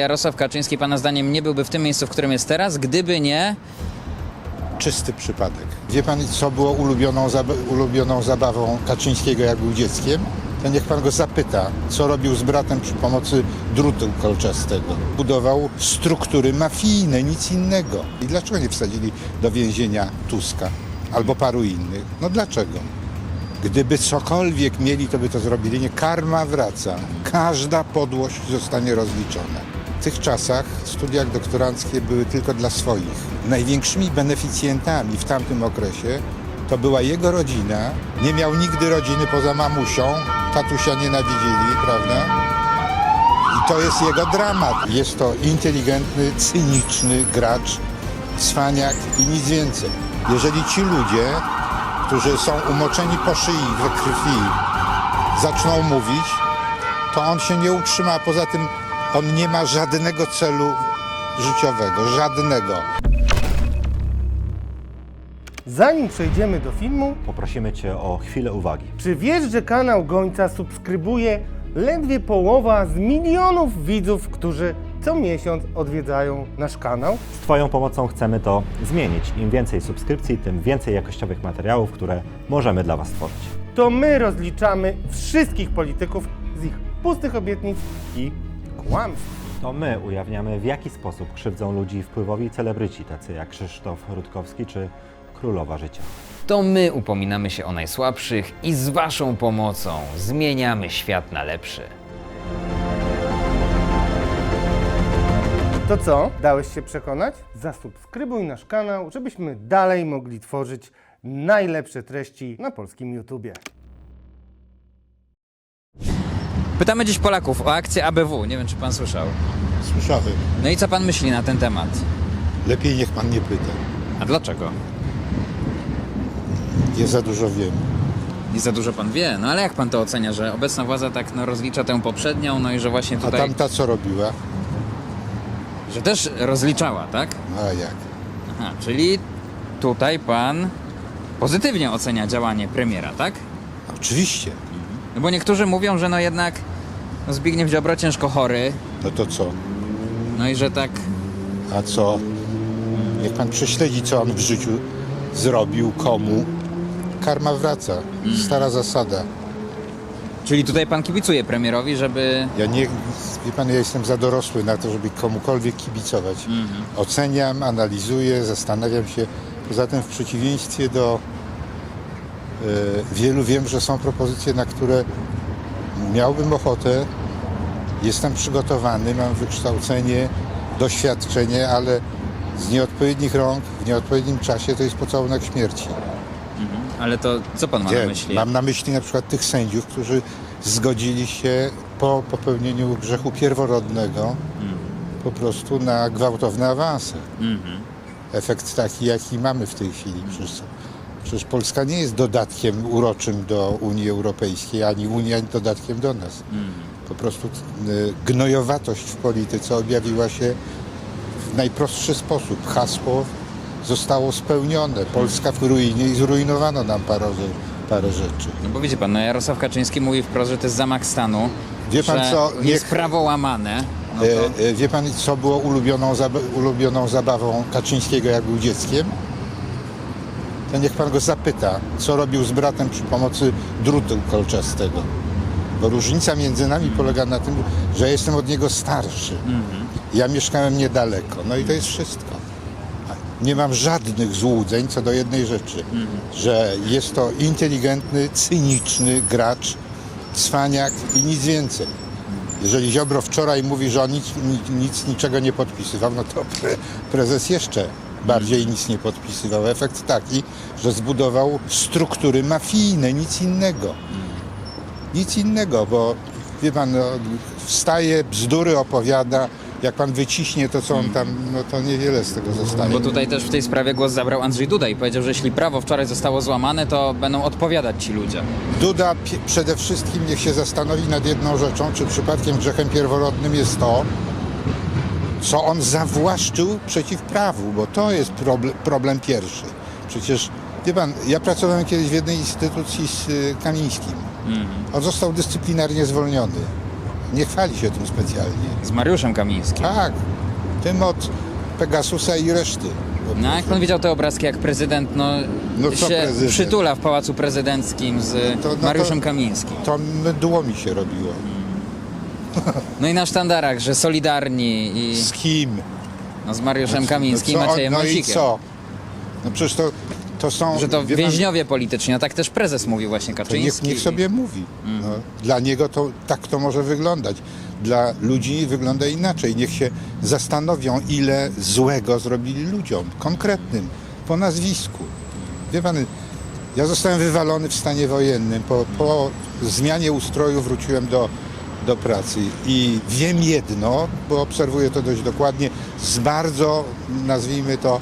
Jarosław Kaczyński, Pana zdaniem, nie byłby w tym miejscu, w którym jest teraz, gdyby nie. czysty przypadek. Wie pan, co było ulubioną, ulubioną zabawą Kaczyńskiego, jak był dzieckiem? To niech pan go zapyta, co robił z bratem przy pomocy drutu kolczastego. Budował struktury mafijne, nic innego. I dlaczego nie wsadzili do więzienia Tuska albo paru innych? No dlaczego? Gdyby cokolwiek mieli, to by to zrobili. Nie, karma wraca. Każda podłość zostanie rozliczona. W tych czasach studia doktoranckie były tylko dla swoich. Największymi beneficjentami w tamtym okresie to była jego rodzina. Nie miał nigdy rodziny poza mamusią. Tatusia nienawidzili, prawda? I to jest jego dramat. Jest to inteligentny, cyniczny gracz, cwaniak i nic więcej. Jeżeli ci ludzie, którzy są umoczeni po szyi we krwi, zaczną mówić, to on się nie utrzyma, poza tym on nie ma żadnego celu życiowego, żadnego. Zanim przejdziemy do filmu, Poprosimy Cię o chwilę uwagi. czy wiesz, że kanał Gońca subskrybuje ledwie połowa z milionów widzów, którzy co miesiąc odwiedzają nasz kanał? Z Twoją pomocą chcemy to zmienić. Im więcej subskrypcji, tym więcej jakościowych materiałów, które możemy dla Was stworzyć. To my rozliczamy wszystkich polityków z ich pustych obietnic i kłamstw. To my ujawniamy, w jaki sposób krzywdzą ludzi wpływowi celebryci, tacy jak Krzysztof Rutkowski czy Królowa Życia. To my upominamy się o najsłabszych i z Waszą pomocą zmieniamy świat na lepszy. To co? Dałeś się przekonać? Zasubskrybuj nasz kanał, żebyśmy dalej mogli tworzyć najlepsze treści na polskim YouTubie. Pytamy dziś Polaków o akcję ABW. Nie wiem, czy Pan słyszał. Słyszałem. No i co Pan myśli na ten temat? Lepiej niech pan nie pyta. A dlaczego? Ja za dużo wiem. Nie za dużo Pan wie, no ale jak Pan to ocenia, że obecna władza tak no, rozlicza tę poprzednią, no i że właśnie A tutaj, tamta co robiła? że też rozliczała, tak? A jak? Aha, czyli tutaj Pan pozytywnie ocenia działanie premiera, tak? Oczywiście. No bo niektórzy mówią, że no jednak Zbigniew Ziobro ciężko chory, No to co? no i że tak A co? Niech pan prześledzi, co on w życiu zrobił, komu. Karma wraca. Stara zasada. Czyli tutaj pan kibicuje premierowi, żeby. Ja nie, wie pan, ja jestem za dorosły na to, żeby komukolwiek kibicować. Oceniam, analizuję, zastanawiam się. Poza tym w przeciwieństwie do wielu wiem, że są propozycje, na które miałbym ochotę, jestem przygotowany, mam wykształcenie, doświadczenie, ale z nieodpowiednich rąk, w nieodpowiednim czasie to jest pocałunek śmierci. Ale to co pan ma na myśli? Mam na myśli na przykład tych sędziów, którzy zgodzili się po popełnieniu grzechu pierworodnego po prostu na gwałtowne awanse. Mhm. Efekt taki, jaki mamy w tej chwili. Przecież, przecież Polska nie jest dodatkiem uroczym do Unii Europejskiej, ani Unia dodatkiem do nas. Po prostu y, gnojowatość w polityce objawiła się w najprostszy sposób. Hasło zostało spełnione. Polska w ruinie i zrujnowano nam parę, parę rzeczy. No bo widzi pan, no Jarosław Kaczyński mówi wprost, że to jest zamach stanu. Wie pan że co, Jest niech- prawo łamane. No to... E, e, wie pan, co było ulubioną, ulubioną zabawą Kaczyńskiego, jak był dzieckiem? To niech pan go zapyta, co robił z bratem przy pomocy drutu kolczastego. Bo różnica między nami polega na tym, że ja jestem od niego starszy. Ja mieszkałem niedaleko. No i to jest wszystko. Nie mam żadnych złudzeń co do jednej rzeczy, że jest to inteligentny, cyniczny gracz, cwaniak i nic więcej. Jeżeli Ziobro wczoraj mówi, że on nic, nic, nic niczego nie podpisywał, no to pre, prezes jeszcze bardziej nic nie podpisywał. Efekt taki, że zbudował struktury mafijne, nic innego. Nic innego, bo wie pan, no, wstaje, bzdury opowiada, jak pan wyciśnie to, co on tam, no to niewiele z tego zostanie. Bo tutaj też w tej sprawie głos zabrał Andrzej Duda i powiedział, że jeśli prawo wczoraj zostało złamane, to będą odpowiadać ci ludzie. Duda przede wszystkim niech się zastanowi nad jedną rzeczą, czy przypadkiem grzechem pierworodnym jest to, co on zawłaszczył przeciw prawu, bo to jest problem, problem pierwszy. Przecież, wie pan, ja pracowałem kiedyś w jednej instytucji z y, Kamińskim. On został dyscyplinarnie zwolniony. nie chwali się tym specjalnie. Z Mariuszem Kamińskim. Tak, tym od Pegasusa i reszty. No, jak pan widział te obrazki, jak prezydent no, No się prezydent? przytula w Pałacu Prezydenckim z To- no to- Mariuszem Kamińskim. To mydło mi się robiło. No i na sztandarach, że solidarni i Z kim? no, z Mariuszem Kamińskim no i co, Maciejem No i Wąsikiem. co? No przecież to, to są... Że to wie pan, więźniowie polityczni, no tak też prezes mówił właśnie To Kaczyński. niech, niech sobie mówi. Mm. No, dla niego to tak to może wyglądać. Dla ludzi wygląda inaczej. Niech się zastanowią, ile złego zrobili ludziom, konkretnym, po nazwisku. Wie pan, ja zostałem wywalony w stanie wojennym. Po, po zmianie ustroju wróciłem do, do pracy i wiem jedno, bo obserwuję to dość dokładnie, z bardzo, nazwijmy to,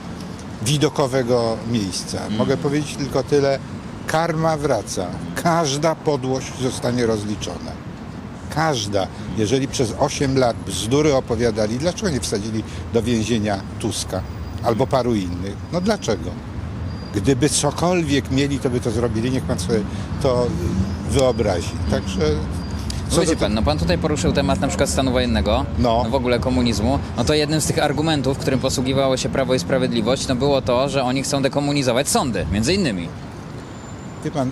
widokowego miejsca. Mogę powiedzieć tylko tyle. Karma wraca. Każda podłość zostanie rozliczona. Każda. Jeżeli przez 8 lat bzdury opowiadali, dlaczego nie wsadzili do więzienia Tuska albo paru innych? No dlaczego? Gdyby cokolwiek mieli, to by to zrobili. Niech pan sobie to wyobrazi. Także co pan, no pan tutaj poruszył temat na przykład stanu wojennego, No. w ogóle komunizmu. No to jednym z tych argumentów, którym posługiwało się Prawo i Sprawiedliwość, no było to, że oni chcą dekomunizować sądy, między innymi. Wie pan,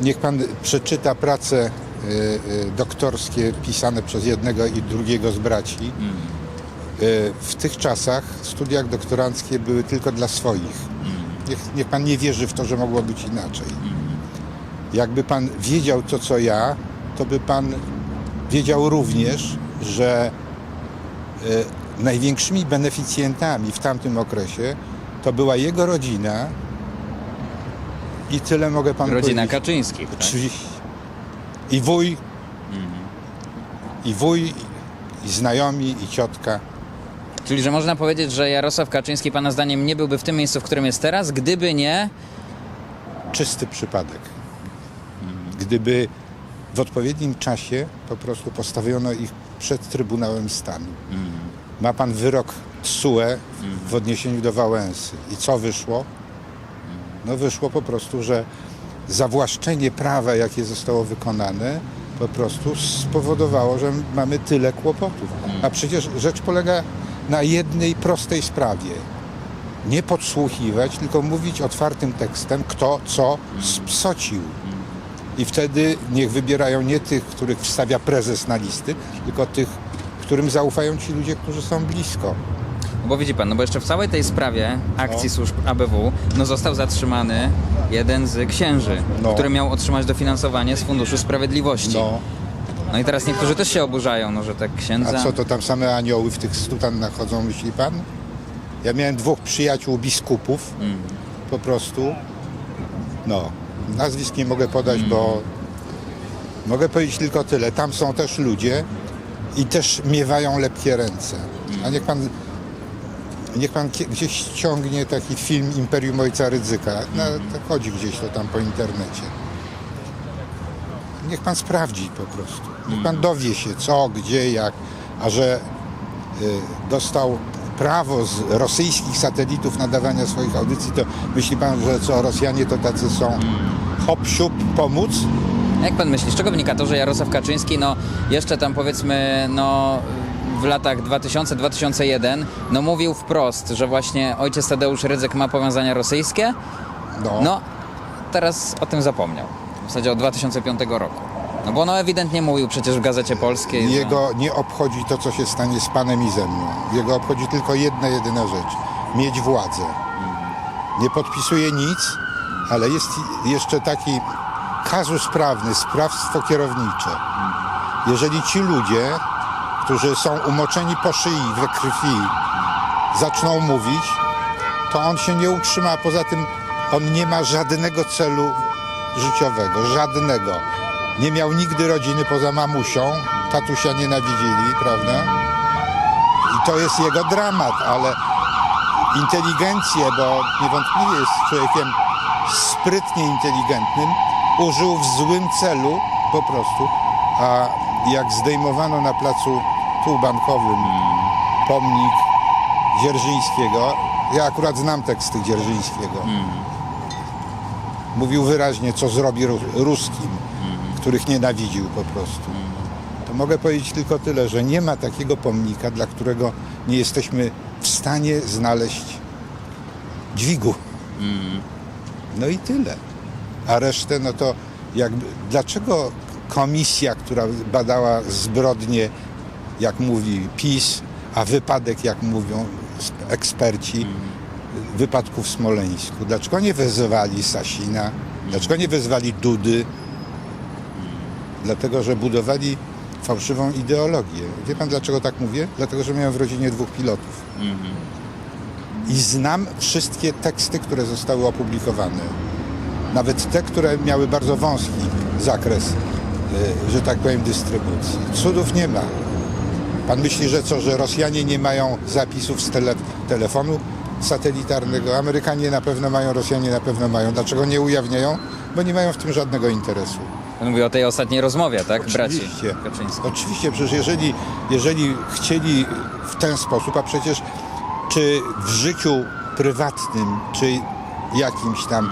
niech pan przeczyta prace y, y, doktorskie pisane przez jednego i drugiego z braci. Y, w tych czasach studia doktoranckie były tylko dla swoich. Niech, niech pan nie wierzy w to, że mogło być inaczej. Jakby pan wiedział to, co ja, to by pan wiedział również, że y, największymi beneficjentami w tamtym okresie to była jego rodzina i tyle mogę panu Rodzina powiedzieć. Kaczyńskich. Tak? Oczywiście. I wuj, i wuj, i znajomi, i ciotka. Czyli, że można powiedzieć, że Jarosław Kaczyński pana zdaniem nie byłby w tym miejscu, w którym jest teraz, gdyby nie... Czysty przypadek. Gdyby w odpowiednim czasie po prostu postawiono ich przed Trybunałem Stanu. Ma pan wyrok TSUE w odniesieniu do Wałęsy. I co wyszło? No wyszło po prostu, że zawłaszczenie prawa, jakie zostało wykonane, po prostu spowodowało, że mamy tyle kłopotów. A przecież rzecz polega na jednej prostej sprawie. Nie podsłuchiwać, tylko mówić otwartym tekstem, kto co spsocił. I wtedy niech wybierają nie tych, których wstawia prezes na listy, tylko tych, którym zaufają ci ludzie, którzy są blisko. No Bo widzi pan, no bo jeszcze w całej tej sprawie akcji No. służb ABW, no został zatrzymany jeden z księży, No. który miał otrzymać dofinansowanie z Funduszu Sprawiedliwości. No, No i teraz niektórzy też się oburzają, no że tak księdza... a co to tam same anioły w tych stutannach chodzą, myśli pan? Ja miałem dwóch przyjaciół biskupów, Mm. po prostu. No, nazwisk nie mogę podać, bo mogę powiedzieć tylko tyle. Tam są też ludzie i też miewają lepkie ręce. A niech pan, niech pan gdzieś ściągnie taki film Imperium Ojca Rydzyka. No, to chodzi gdzieś to tam po internecie. Niech pan sprawdzi po prostu. Niech pan dowie się co, gdzie, jak. A że y, dostał prawo z rosyjskich satelitów nadawania swoich audycji, to myśli pan, że co, Rosjanie to tacy są hop siup pomóc? Jak pan myśli, z czego wynika to, że Jarosław Kaczyński, no jeszcze tam powiedzmy, no w latach 2000-2001, no mówił wprost, że właśnie ojciec Tadeusz Rydzyk ma powiązania rosyjskie, No, no teraz o tym zapomniał. W zasadzie od 2005 roku. No bo no ewidentnie mówił przecież w Gazecie Polskiej. Jego nie obchodzi to, co się stanie z panem i ze mną. Jego obchodzi tylko jedna, jedyna rzecz. Mieć władzę. Nie podpisuje nic, ale jest jeszcze taki kazus prawny, sprawstwo kierownicze. Jeżeli ci ludzie, którzy są umoczeni po szyi we krwi, zaczną mówić, to on się nie utrzyma, a poza tym on nie ma żadnego celu życiowego, żadnego. Nie miał nigdy rodziny poza mamusią, tatusia nienawidzili, prawda? I to jest jego dramat, ale inteligencję, bo niewątpliwie jest człowiekiem sprytnie inteligentnym, użył w złym celu po prostu. A jak zdejmowano na placu półbankowym pomnik Dzierżyńskiego, ja akurat znam teksty Dzierżyńskiego, mówił wyraźnie, co zrobi Ru- ruskim, których nienawidził po prostu. mogę powiedzieć tylko tyle, że nie ma takiego pomnika, dla którego nie jesteśmy w stanie znaleźć dźwigu. No i tyle. A resztę, no to jakby, dlaczego komisja, która badała zbrodnie, jak mówi PiS, a wypadek, jak mówią sp- eksperci, wypadków w Smoleńsku, dlaczego nie wezwali Sasina, dlaczego nie wezwali Dudy? Dlatego, że budowali fałszywą ideologię. Wie pan dlaczego tak mówię? Dlatego, że miałem w rodzinie dwóch pilotów. I znam wszystkie teksty, które zostały opublikowane. Nawet te, które miały bardzo wąski zakres, y, że tak powiem, dystrybucji. Cudów nie ma. Pan myśli, że co, że Rosjanie nie mają zapisów z tele, telefonu satelitarnego? Amerykanie na pewno mają, Rosjanie na pewno mają. Dlaczego nie ujawniają? Bo nie mają w tym żadnego interesu. Pan mówi o tej ostatniej rozmowie, tak? Braci Oczywiście. Kaczyńskich. Oczywiście, przecież jeżeli, jeżeli chcieli w ten sposób, a przecież czy w życiu prywatnym, czy jakimś tam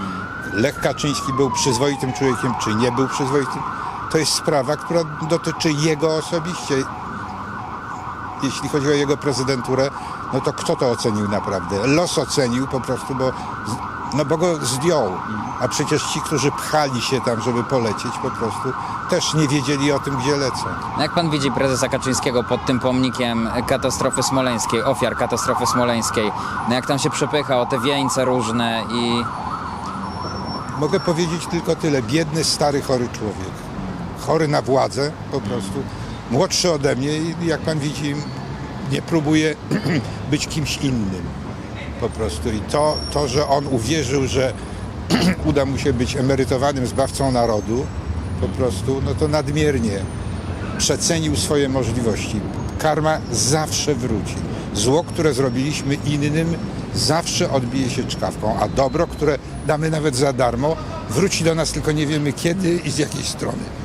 Lech Kaczyński był przyzwoitym człowiekiem, czy nie był przyzwoitym, to jest sprawa, która dotyczy jego osobiście. Jeśli chodzi o jego prezydenturę, no to kto to ocenił naprawdę? Los ocenił po prostu, bo, no bo go zdjął. A przecież ci, którzy pchali się tam, żeby polecieć po prostu, też nie wiedzieli o tym, gdzie lecą. No Jak pan widzi prezesa Kaczyńskiego pod tym pomnikiem katastrofy smoleńskiej, ofiar katastrofy smoleńskiej? No jak tam się przepycha o te wieńce różne i Mogę powiedzieć tylko tyle. Biedny, stary, chory człowiek. Chory na władzę po prostu. Młodszy ode mnie i jak pan widzi, nie próbuje być kimś innym. Po prostu. I to, to że on uwierzył, że uda mu się być emerytowanym zbawcą narodu, po prostu, no to nadmiernie przecenił swoje możliwości. Karma zawsze wróci. Zło, które zrobiliśmy innym, zawsze odbije się czkawką, a dobro, które damy nawet za darmo, wróci do nas, tylko nie wiemy kiedy i z jakiej strony.